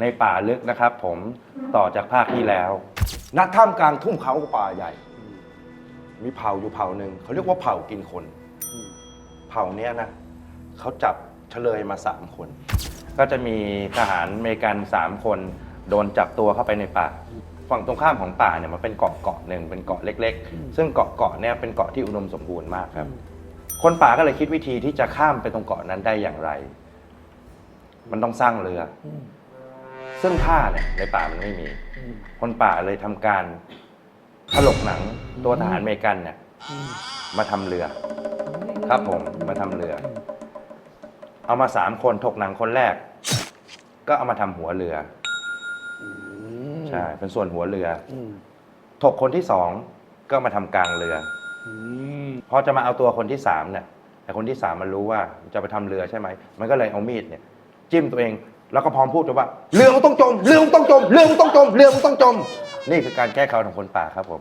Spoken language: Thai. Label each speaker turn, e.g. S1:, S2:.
S1: ในป่าลึกนะครับผมต่อจากภาคที่แล้ว
S2: ณท่ามกลางทุ่งเขาป่าใหญ่ มีเผ่าอยู่เผ่าหนึ่งเขาเรียกว่าเผ่ากินคน เผ่าเนี้ยนะเขาจับเฉลยมาสามคน
S1: ก็จะมีทหารอเมริกัน3คน โดนจับตัวเข้าไปในป่า ฝั่งตรงข้ามของป่าเนี่ยมันเป็นเกาะเกาะหนึ่งเป็นเกาะเล็ก ๆ ซึ่งเกาะเกาะเนี่ยเป็นเกาะที่อุดมสมบูรณ์มากครับ คนป่าก็เลยคิดวิธีที่จะข้ามไปตรงเกาะนั้นได้อย่างไร มันต้องสร้างเรือ ซึ่งท่าเนี่ยในป่ามันไม่มี คนป่าเลยทำการถลกหนังตัวทหารอเมริกันเนี่ยมาทำเรือ ครับผมมาทำเรือ เอามาสามคนถกหนังคนแรก ก็เอามาทำหัวเรืออใช่เป็นส่วนหัวเรืออถกคนที่สองก็มาทำกลางเรืออพอจะมาเอาตัวคนที่สามเนี่ยแต่คนที่สามมันรู้ว่าจะไปทำเรือใช่ไหมมันก็เลยเอามีดเนี่ย จิ้มตัวเอง แล้วก็พร้อมพูดว่าเรือมันต้องจมเรือมันต้องจมเรือมันต้องจมเรือมันต้องจม นี่คือการแก้เขาวของคนป่าครับผม